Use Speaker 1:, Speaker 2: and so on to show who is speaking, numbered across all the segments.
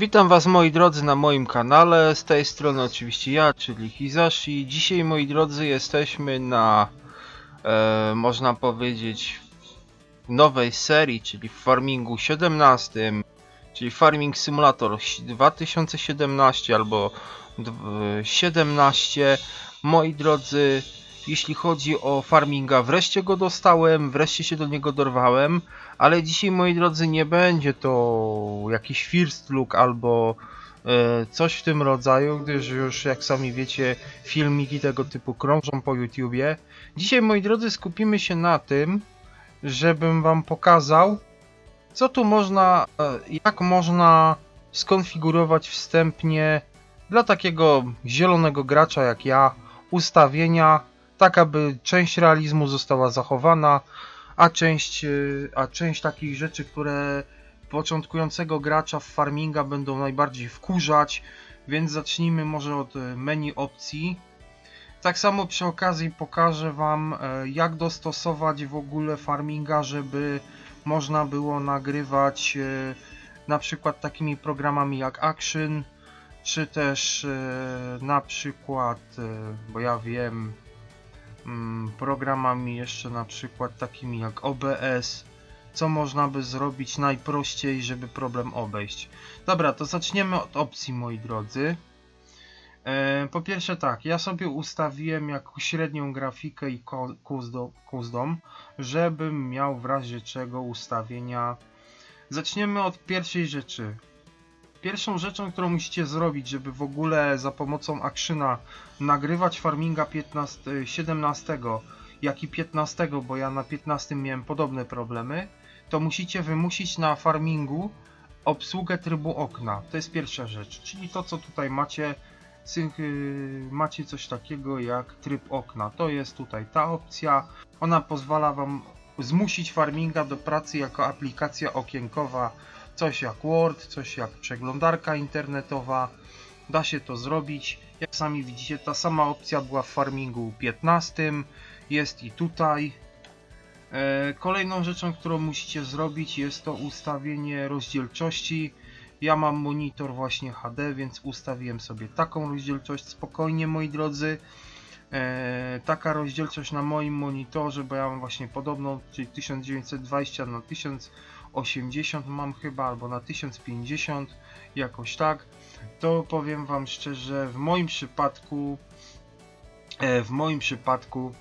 Speaker 1: Witam was moi drodzy na moim kanale, z tej strony oczywiście ja, czyli Hizashi. Dzisiaj moi drodzy jesteśmy na, e, można powiedzieć, nowej serii, czyli w Farmingu 17, czyli Farming Simulator 2017 albo dw- 17. Moi drodzy, jeśli chodzi o farminga, wreszcie go dostałem, wreszcie się do niego dorwałem. Ale dzisiaj, moi drodzy, nie będzie to jakiś first look albo e, coś w tym rodzaju, gdyż już, jak sami wiecie, filmiki tego typu krążą po YouTubie. Dzisiaj, moi drodzy, skupimy się na tym, żebym wam pokazał, co tu można, e, jak można skonfigurować wstępnie dla takiego zielonego gracza jak ja ustawienia, tak aby część realizmu została zachowana, a część, y, a część takich rzeczy, które początkującego gracza w farminga będą najbardziej wkurzać, więc zacznijmy może od y, menu opcji. Tak samo przy okazji pokażę Wam, e, jak dostosować w ogóle farminga, żeby można było nagrywać e, na przykład takimi programami jak Action, czy też e, na przykład, e, bo ja wiem, programami jeszcze na przykład takimi jak OBS, co można by zrobić najprościej, żeby problem obejść. Dobra, to zaczniemy od opcji, moi drodzy. E, po pierwsze tak, ja sobie ustawiłem jako średnią grafikę i custom, żebym miał w razie czego ustawienia. Zaczniemy od pierwszej rzeczy. Pierwszą rzeczą, którą musicie zrobić, żeby w ogóle za pomocą Actiona nagrywać farminga 15, 17, jak i 15, bo ja na 15 miałem podobne problemy, to musicie wymusić na farmingu obsługę trybu okna. To jest pierwsza rzecz, czyli to co tutaj macie, yy, macie coś takiego jak tryb okna. To jest tutaj ta opcja. Ona pozwala wam zmusić farminga do pracy jako aplikacja okienkowa. Coś jak Word, coś jak przeglądarka internetowa. Da się to zrobić. Jak sami widzicie, ta sama opcja była w farmingu 15. Jest i tutaj. E, Kolejną rzeczą, którą musicie zrobić jest to ustawienie rozdzielczości. Ja mam monitor właśnie HD, więc ustawiłem sobie taką rozdzielczość. Spokojnie moi drodzy. E, taka rozdzielczość na moim monitorze, bo ja mam właśnie podobną, czyli 1920 na 1080 mam chyba, albo na 1050 jakoś tak. To powiem wam szczerze, w moim przypadku e, w moim przypadku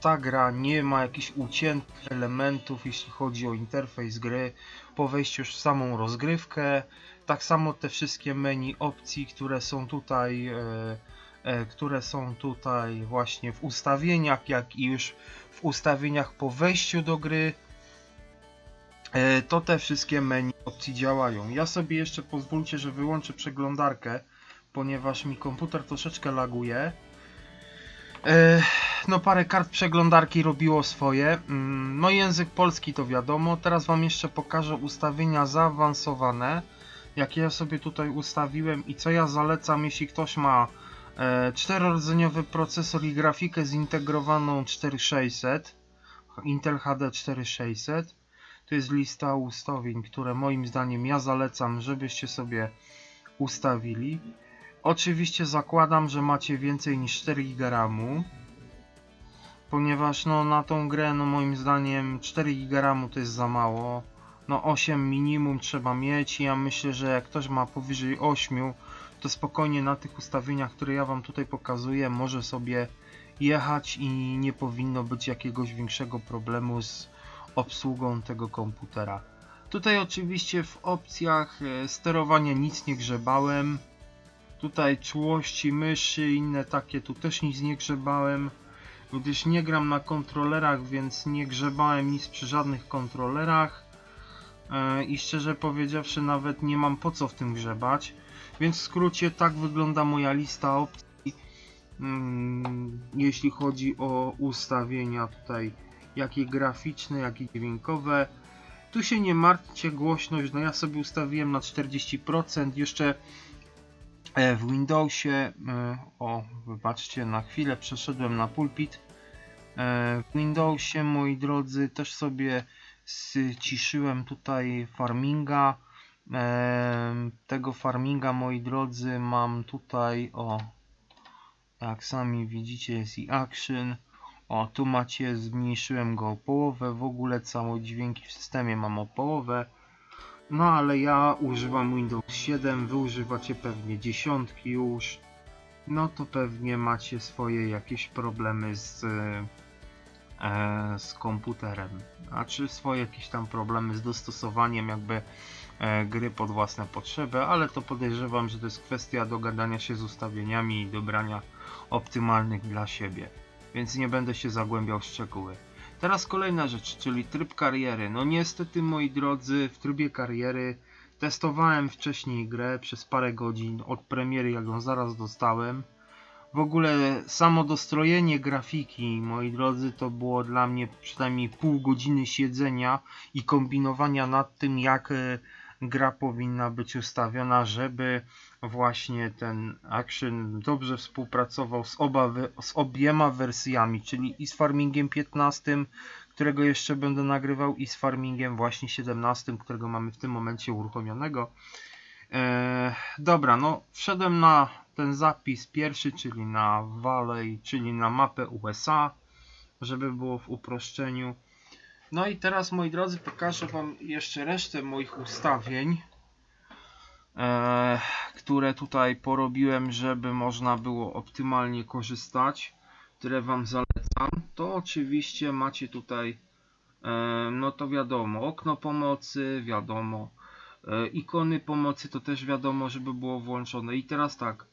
Speaker 1: ta gra nie ma jakichś uciętych elementów, jeśli chodzi o interfejs gry, po wejściu już w samą rozgrywkę. Tak samo te wszystkie menu opcji, które są tutaj, e, e, które są tutaj właśnie w ustawieniach, jak i już w ustawieniach po wejściu do gry, to te wszystkie menu opcji działają. Ja sobie jeszcze pozwólcie, że wyłączę przeglądarkę, ponieważ mi komputer troszeczkę laguje. E, no parę kart przeglądarki robiło swoje. Mm, No język polski to wiadomo. Teraz wam jeszcze pokażę ustawienia zaawansowane. Jakie ja sobie tutaj ustawiłem i co ja zalecam, jeśli ktoś ma e, czterordzeniowy procesor i grafikę zintegrowaną 4600. Intel HD 4600. To jest lista ustawień, które moim zdaniem ja zalecam, żebyście sobie ustawili. Oczywiście zakładam, że macie więcej niż 4 GB RAMu, ponieważ no na tą grę no moim zdaniem 4 GB RAMu to jest za mało. No 8 minimum trzeba mieć i ja myślę, że jak ktoś ma powyżej 8, to spokojnie na tych ustawieniach, które ja wam tutaj pokazuję, może sobie jechać i nie powinno być jakiegoś większego problemu z obsługą tego komputera. Tutaj oczywiście w opcjach e, sterowania nic nie grzebałem. Tutaj czułości myszy inne takie, tu też nic nie grzebałem. Gdyż nie gram na kontrolerach, więc nie grzebałem nic przy żadnych kontrolerach. E, I szczerze powiedziawszy, nawet nie mam po co w tym grzebać. Więc w skrócie tak wygląda moja lista opcji. Mm, jeśli chodzi o ustawienia tutaj, jakie graficzne, jakie dźwiękowe. Tu się nie martwcie, głośność, no ja sobie ustawiłem na 40%, jeszcze E, w Windowsie, e, o wybaczcie, na chwilę przeszedłem na pulpit. E, W Windowsie, moi drodzy, też sobie ściszyłem tutaj farminga. Tego farminga, moi drodzy, mam tutaj, o, jak sami widzicie, jest i action. O, tu macie, zmniejszyłem go o połowę, w ogóle całe dźwięki w systemie mam o połowę. No ale ja używam Windows 7, wy używacie pewnie dziesiątki już. No to pewnie macie swoje jakieś problemy z, e, z komputerem. A czy swoje jakieś tam problemy z dostosowaniem jakby e, gry pod własne potrzeby, ale to podejrzewam, że to jest kwestia dogadania się z ustawieniami i dobrania optymalnych dla siebie. Więc nie będę się zagłębiał w szczegóły. Teraz kolejna rzecz, czyli tryb kariery. No niestety moi drodzy, w trybie kariery testowałem wcześniej grę przez parę godzin od premiery, jak ją zaraz dostałem. W ogóle samo dostrojenie grafiki, moi drodzy, to było dla mnie przynajmniej pół godziny siedzenia i kombinowania nad tym, jak e, gra powinna być ustawiona, żeby właśnie ten action dobrze współpracował z, oba, z obiema wersjami, czyli i z Farmingiem 15, którego jeszcze będę nagrywał, i z Farmingiem właśnie 17, którego mamy w tym momencie uruchomionego. Eee, dobra, no wszedłem na ten zapis pierwszy, czyli na Valley, czyli na mapę USA, żeby było w uproszczeniu. No i teraz moi drodzy pokażę wam jeszcze resztę moich ustawień, które tutaj porobiłem, żeby można było optymalnie korzystać, które wam zalecam. To oczywiście macie tutaj, e, no to wiadomo, okno pomocy, wiadomo, e, ikony pomocy to też wiadomo, żeby było włączone. I teraz tak,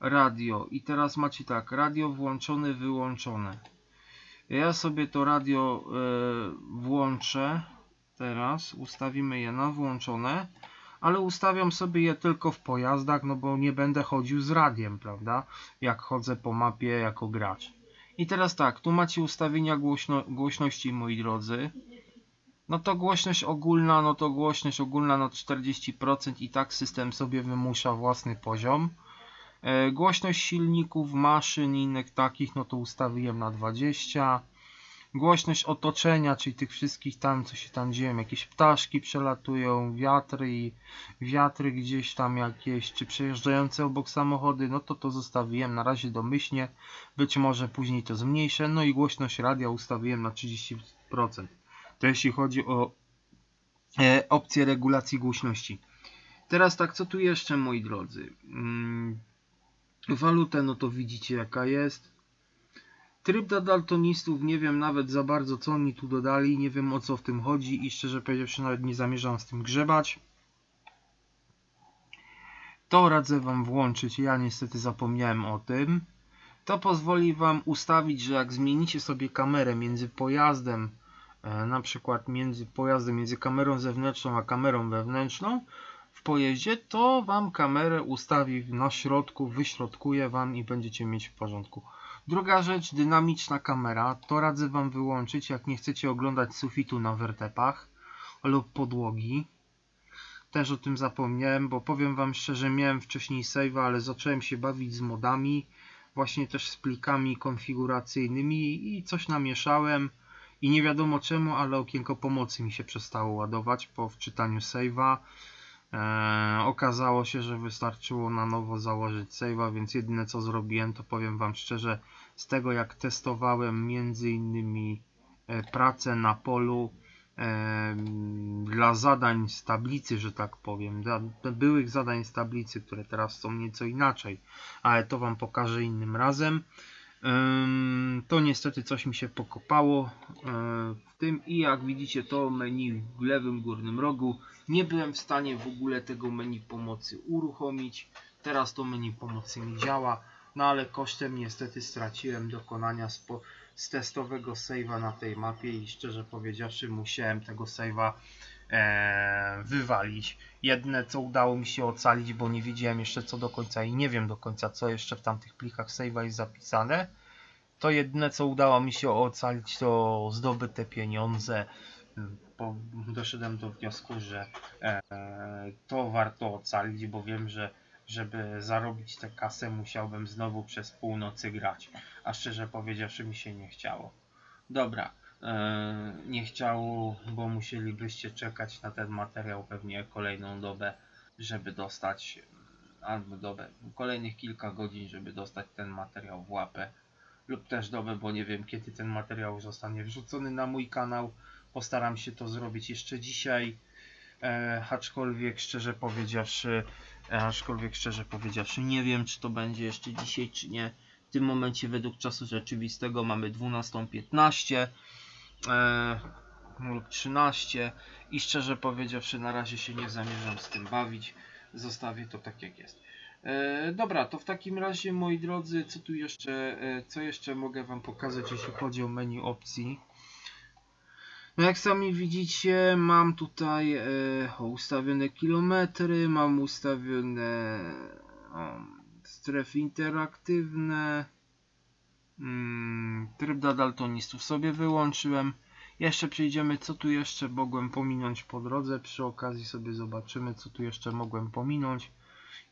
Speaker 1: radio. I teraz macie tak, radio włączone, wyłączone. Ja sobie to radio e, włączę teraz, ustawimy je na włączone, ale ustawiam sobie je tylko w pojazdach, no bo nie będę chodził z radiem, prawda? Jak chodzę po mapie jako gracz. I teraz tak, tu macie ustawienia głośno, głośności, moi drodzy. No to głośność ogólna, no to głośność ogólna na 40% i tak system sobie wymusza własny poziom. E, Głośność silników, maszyn i innych takich, no to ustawiłem na 20. Głośność otoczenia, czyli tych wszystkich tam, co się tam dzieje, jakieś ptaszki przelatują, wiatry i wiatry gdzieś tam jakieś, czy przejeżdżające obok samochody, no to to zostawiłem na razie domyślnie, być może później to zmniejszę, no i głośność radia ustawiłem na 30%. To jeśli chodzi o e, opcję regulacji głośności. Teraz tak, co tu jeszcze, moi drodzy? Mm, Walutę, no to widzicie jaka jest. Tryb dla daltonistów, nie wiem nawet za bardzo co oni tu dodali, nie wiem o co w tym chodzi i szczerze powiedziawszy nawet nie zamierzam z tym grzebać. To radzę Wam włączyć, ja niestety zapomniałem o tym. To pozwoli Wam ustawić, że jak zmienicie sobie kamerę między pojazdem, e, na przykład między pojazdem, między kamerą zewnętrzną a kamerą wewnętrzną, pojeździe, to Wam kamerę ustawi na środku, wyśrodkuje Wam i będziecie mieć w porządku. Druga rzecz, dynamiczna kamera, to radzę Wam wyłączyć, jak nie chcecie oglądać sufitu na wertepach lub podłogi. Też o tym zapomniałem, bo powiem Wam szczerze, miałem wcześniej save'a, ale zacząłem się bawić z modami, właśnie też z plikami konfiguracyjnymi i coś namieszałem i nie wiadomo czemu, ale okienko pomocy mi się przestało ładować po wczytaniu save'a. Eee, okazało się, że wystarczyło na nowo założyć save'a, więc jedyne co zrobiłem, to powiem Wam szczerze, z tego jak testowałem między innymi e, pracę na polu em, dla zadań z tablicy, że tak powiem, dla byłych zadań z tablicy, które teraz są nieco inaczej, ale to Wam pokażę innym razem. To niestety coś mi się pokopało e, w tym i jak widzicie to menu w lewym górnym rogu nie byłem w stanie w ogóle tego menu pomocy uruchomić. Teraz to menu pomocy mi działa, no ale kosztem niestety straciłem dokonania z testowego save'a na tej mapie i szczerze powiedziawszy musiałem tego save'a wywalić. Jedne co udało mi się ocalić, bo nie wiedziałem jeszcze co do końca i nie wiem do końca co jeszcze w tamtych plikach save'a jest zapisane. To jedyne co udało mi się ocalić to zdobyte pieniądze. Bo doszedłem do wniosku, że e, to warto ocalić, bo wiem, że żeby zarobić tę kasę musiałbym znowu przez północy grać. A szczerze powiedziawszy mi się nie chciało. Dobra, e, nie chciało, bo musielibyście czekać na ten materiał pewnie kolejną dobę, żeby dostać albo dobę, kolejnych kilka godzin, żeby dostać ten materiał w łapę lub też dobę, bo nie wiem kiedy ten materiał zostanie wrzucony na mój kanał. Postaram się to zrobić jeszcze dzisiaj. E, aczkolwiek szczerze powiedziawszy, e, aczkolwiek szczerze powiedziawszy, nie wiem czy to będzie jeszcze dzisiaj czy nie. W tym momencie według czasu rzeczywistego mamy 12.15 e, lub 13 i szczerze powiedziawszy na razie się nie zamierzam z tym bawić. Zostawię to tak jak jest. E, dobra, to w takim razie moi drodzy, co tu jeszcze, e, co jeszcze mogę wam pokazać jeśli chodzi o menu opcji. No jak sami widzicie, mam tutaj e, ustawione kilometry, mam ustawione o, strefy interaktywne, tryb dla daltonistów sobie wyłączyłem. Jeszcze przejdziemy, co tu jeszcze mogłem pominąć po drodze. Przy okazji sobie zobaczymy, co tu jeszcze mogłem pominąć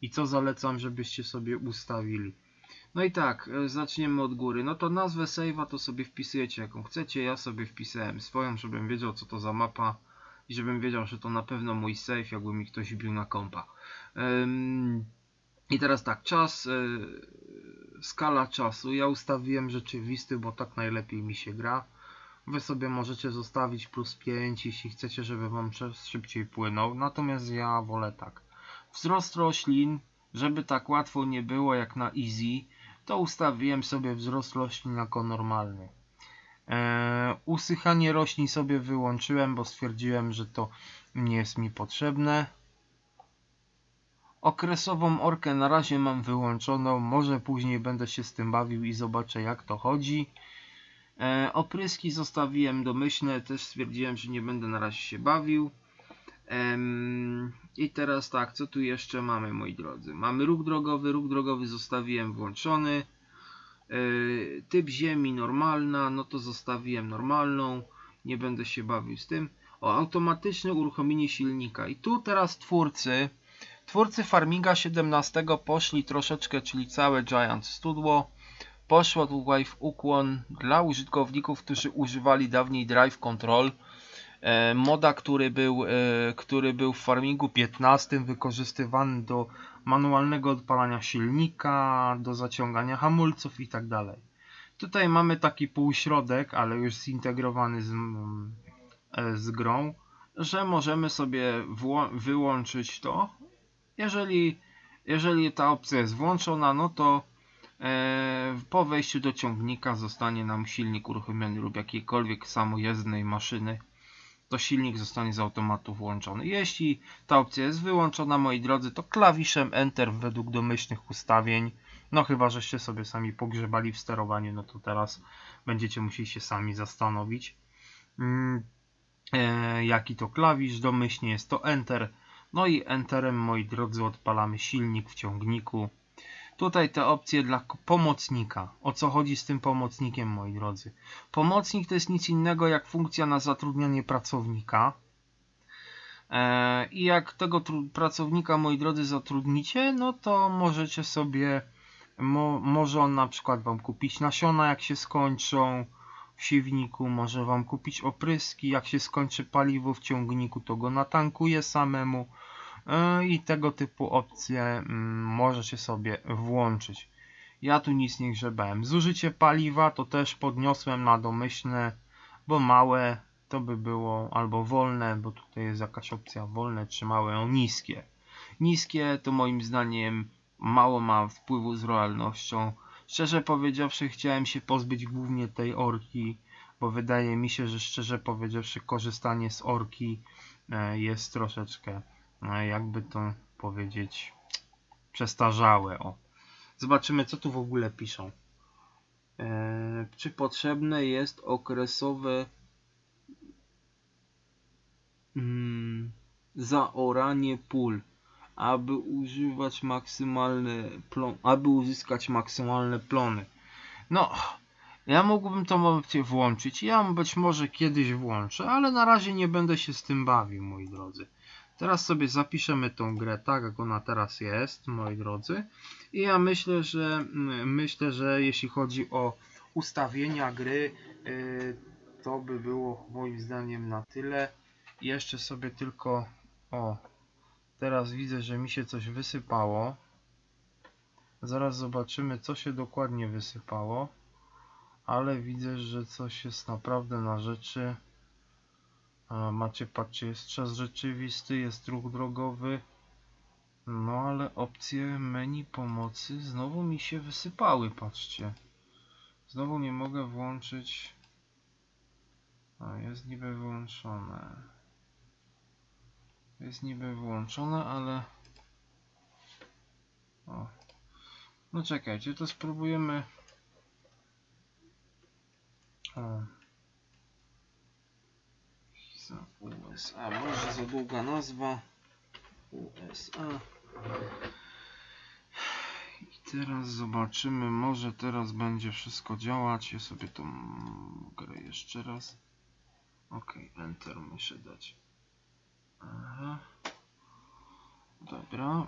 Speaker 1: i co zalecam, żebyście sobie ustawili. No i tak, e, zaczniemy od góry. No to nazwę save'a to sobie wpisujecie jaką chcecie. Ja sobie wpisałem swoją, żebym wiedział co to za mapa i żebym wiedział, że to na pewno mój save, jakby mi ktoś bił na kompa. I teraz tak, czas, yy, skala czasu. Ja ustawiłem rzeczywisty, bo tak najlepiej mi się gra. Wy sobie możecie zostawić plus 5, jeśli chcecie, żeby wam szybciej płynął. Natomiast ja wolę tak. Wzrost roślin, żeby tak łatwo nie było jak na easy, to ustawiłem sobie wzrost roślin jako normalny. Eee, usychanie roślin sobie wyłączyłem, bo stwierdziłem, że to nie jest mi potrzebne. Okresową orkę na razie mam wyłączoną, może później będę się z tym bawił i zobaczę jak to chodzi. E, opryski zostawiłem domyślne, też stwierdziłem, że nie będę na razie się bawił. I teraz tak, co tu jeszcze mamy moi drodzy? Mamy ruch drogowy, ruch drogowy zostawiłem włączony. E, typ ziemi normalna, no to zostawiłem normalną, nie będę się bawił z tym. O, automatyczne uruchomienie silnika. I tu teraz twórcy, twórcy Farminga 17 poszli troszeczkę, czyli całe Giant Studio, poszło tutaj w ukłon dla użytkowników, którzy używali dawniej Drive Control, e, moda, który był, e, który był w Farmingu 15 wykorzystywany do manualnego odpalania silnika, do zaciągania hamulców i tak. Tutaj mamy taki półśrodek, ale już zintegrowany z, e, z grą, że możemy sobie wyłączyć to. Jeżeli, jeżeli ta opcja jest włączona, no to e, po wejściu do ciągnika zostanie nam silnik uruchomiony lub jakiejkolwiek samojezdnej maszyny to silnik zostanie z automatu włączony. Jeśli ta opcja jest wyłączona, moi drodzy, to klawiszem Enter według domyślnych ustawień, no chyba, żeście sobie sami pogrzebali w sterowaniu, no to teraz będziecie musieli się sami zastanowić. Mm, e, jaki to klawisz, domyślnie jest to Enter. No i Enterem, moi drodzy, odpalamy silnik w ciągniku. Tutaj te opcje dla pomocnika. O co chodzi z tym pomocnikiem, moi drodzy? Pomocnik to jest nic innego jak funkcja na zatrudnianie pracownika. E, I jak tego pracownika, moi drodzy, zatrudnicie, no to możecie sobie, mo, może on na przykład Wam kupić nasiona, jak się skończą w siewniku, może Wam kupić opryski, jak się skończy paliwo w ciągniku, to go natankuje samemu. E, i tego typu opcje mm, możecie sobie włączyć. Ja tu nic nie grzebałem. Zużycie paliwa to też podniosłem na domyślne, bo małe to by było albo wolne, bo tutaj jest jakaś opcja wolne czy małe, o niskie. Niskie to moim zdaniem mało ma wpływu z realnością. Szczerze powiedziawszy chciałem się pozbyć głównie tej orki, bo wydaje mi się, że szczerze powiedziawszy korzystanie z orki e, jest troszeczkę e, jakby to powiedzieć przestarzałe. O. Zobaczymy co tu w ogóle piszą. E, czy potrzebne jest okresowe mm, zaoranie pól, aby używać maksymalne aby uzyskać maksymalne plony. No, ja mógłbym opcję włączyć. Ja być może kiedyś włączę, ale na razie nie będę się z tym bawił, moi drodzy. Teraz sobie zapiszemy tą grę tak, jak ona teraz jest, moi drodzy. I ja myślę, że mm, myślę, że jeśli chodzi o ustawienia gry, yy, to by było moim zdaniem na tyle. Jeszcze sobie tylko, o, teraz widzę, że mi się coś wysypało. Zaraz zobaczymy, co się dokładnie wysypało. Ale widzę, że coś jest naprawdę na rzeczy. Macie, patrzcie, jest czas rzeczywisty, jest ruch drogowy. No ale opcje menu pomocy znowu mi się wysypały, patrzcie. Znowu nie mogę włączyć. A, jest niby wyłączone. Jest niby włączone, ale... O. No czekajcie, to spróbujemy... O. USA, może za długa nazwa. USA. I teraz zobaczymy, może teraz będzie wszystko działać. Ja sobie tą grę jeszcze raz. Ok, Enter muszę dać. Dobra.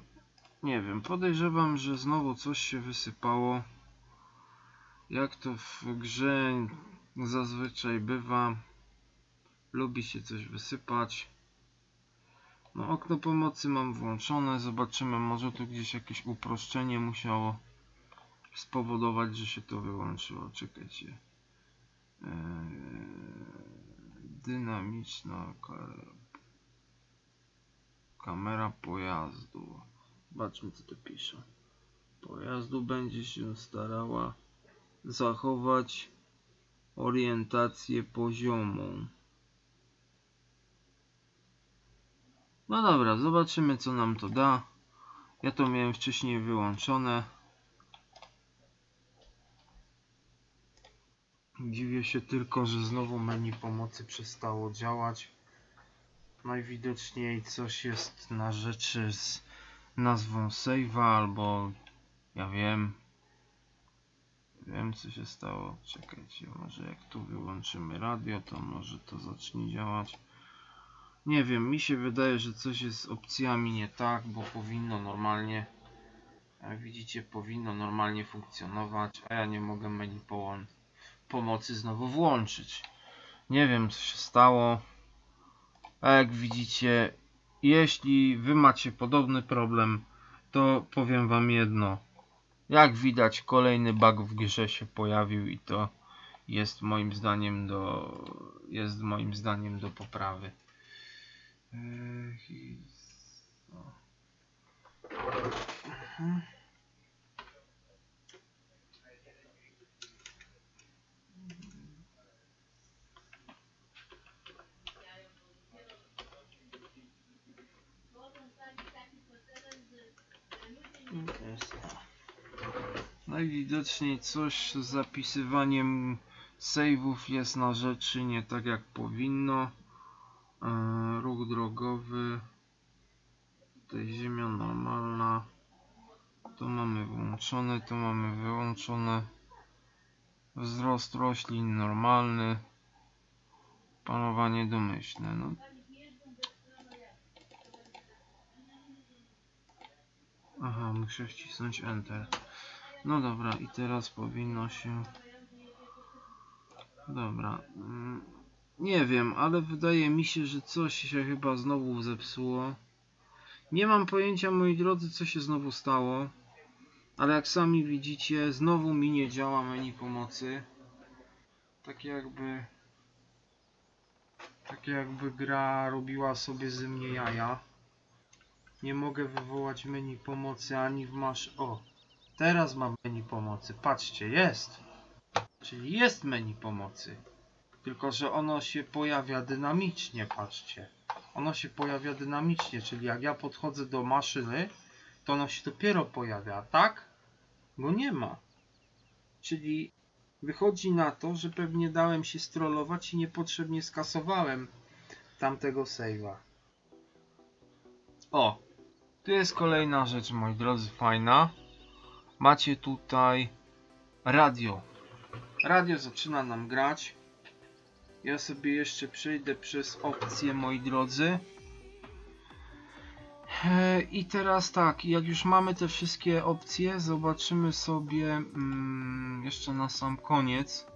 Speaker 1: Nie wiem, podejrzewam, że znowu coś się wysypało. Jak to w grze zazwyczaj bywa, lubi się coś wysypać. No, okno pomocy mam włączone. Zobaczymy, może tu gdzieś jakieś uproszczenie musiało spowodować, że się to wyłączyło. Czekajcie. Eee, dynamiczna kamera pojazdu. Zobaczmy, co to pisze. Pojazdu będzie się starała zachować orientację poziomą. No dobra, zobaczymy co nam to da. Ja to miałem wcześniej wyłączone. Dziwię się tylko, że znowu menu pomocy przestało działać. Najwidoczniej coś jest na rzeczy z nazwą save'a albo ja wiem. Wiem co się stało. Czekajcie, może jak tu wyłączymy radio, to może to zacznie działać. Nie wiem, mi się wydaje, że coś jest z opcjami nie tak, bo powinno normalnie, jak widzicie, powinno normalnie funkcjonować, a ja nie mogę menu pomocy znowu włączyć. Nie wiem, co się stało. A jak widzicie, jeśli wy macie podobny problem, to powiem wam jedno. Jak widać, kolejny bug w grze się pojawił i to jest moim zdaniem do jest moim zdaniem do poprawy. Ech, Najwidoczniej coś z zapisywaniem saveów jest na rzeczy nie tak jak powinno. Eee, ruch drogowy. Tutaj ziemia normalna. To mamy włączone, to mamy wyłączone. Wzrost roślin normalny. Panowanie domyślne. No. Aha, muszę wcisnąć Enter. No dobra, i teraz powinno się. Dobra. mm, Nie wiem, ale wydaje mi się, że coś się chyba znowu zepsuło. Nie mam pojęcia, moi drodzy, co się znowu stało. Ale jak sami widzicie, znowu mi nie działa menu pomocy. Tak jakby. Tak jakby gra robiła sobie ze mnie jaja. Nie mogę wywołać menu pomocy ani w masz. O! Teraz mam menu pomocy. Patrzcie, jest! Czyli jest menu pomocy. Tylko, że ono się pojawia dynamicznie, patrzcie. Ono się pojawia dynamicznie, czyli jak ja podchodzę do maszyny, to ono się dopiero pojawia, tak? Go nie ma. Czyli wychodzi na to, że pewnie dałem się strollować i niepotrzebnie skasowałem tamtego save'a. O, tu jest kolejna rzecz, moi drodzy, fajna. Macie tutaj radio. Radio zaczyna nam grać. Ja sobie jeszcze przejdę przez opcje, moi drodzy. E, I teraz tak, jak już mamy te wszystkie opcje, zobaczymy sobie mm, jeszcze na sam koniec.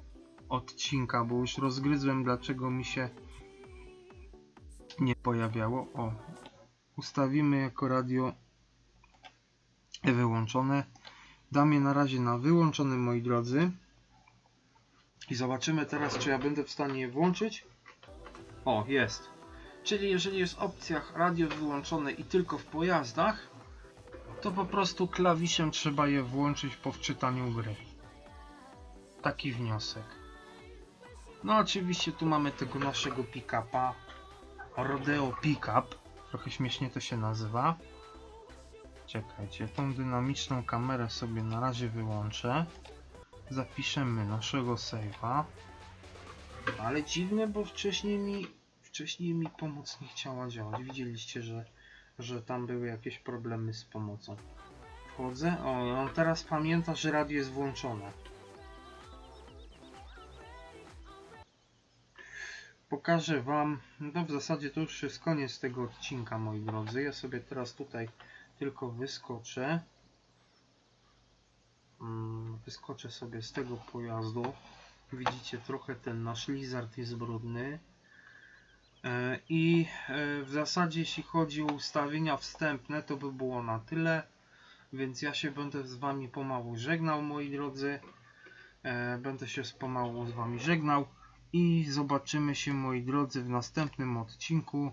Speaker 1: odcinka, bo już rozgryzłem dlaczego mi się nie pojawiało. O, ustawimy jako radio wyłączone. Dam je na razie na wyłączone moi drodzy. I zobaczymy teraz czy ja będę w stanie je włączyć. O, jest. Czyli jeżeli jest opcja radio wyłączone i tylko w pojazdach, to po prostu klawiszem trzeba je włączyć po wczytaniu gry. Taki wniosek. No oczywiście tu mamy tego naszego pick-upa. Rodeo Pickup. Trochę śmiesznie to się nazywa. Czekajcie, tą dynamiczną kamerę sobie na razie wyłączę. Zapiszemy naszego save'a. Ale dziwne, bo wcześniej mi wcześniej mi pomoc nie chciała działać. Widzieliście, że, że tam były jakieś problemy z pomocą. Wchodzę. O, teraz pamięta, że radio jest włączone. Pokażę wam, no w zasadzie to już jest koniec tego odcinka moi drodzy. Ja sobie teraz tutaj tylko wyskoczę. Mm, Wyskoczę sobie z tego pojazdu. Widzicie, trochę ten nasz lizard jest brudny. E, I e, w zasadzie jeśli chodzi o ustawienia wstępne, to by było na tyle. Więc ja się będę z Wami pomału żegnał, moi drodzy. E, Będę się z pomału z Wami żegnał. I zobaczymy się, moi drodzy, w następnym odcinku.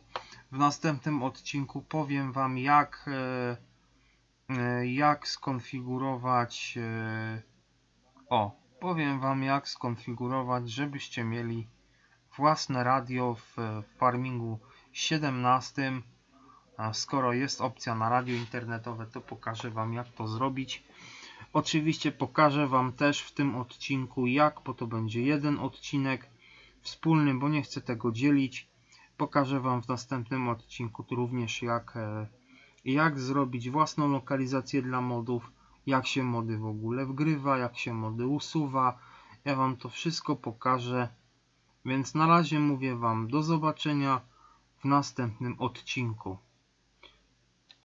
Speaker 1: W następnym odcinku powiem Wam, jak, e, e, jak skonfigurować. e, O, powiem Wam, jak skonfigurować, żebyście mieli własne radio w farmingu 17. A skoro jest opcja na radio internetowe, to pokażę Wam jak to zrobić. Oczywiście pokażę Wam też w tym odcinku jak, bo to będzie jeden odcinek wspólny, bo nie chcę tego dzielić. Pokażę Wam w następnym odcinku również jak, e, jak zrobić własną lokalizację dla modów, jak się mody w ogóle wgrywa, jak się mody usuwa. Ja Wam to wszystko pokażę. Więc na razie mówię Wam do zobaczenia w następnym odcinku.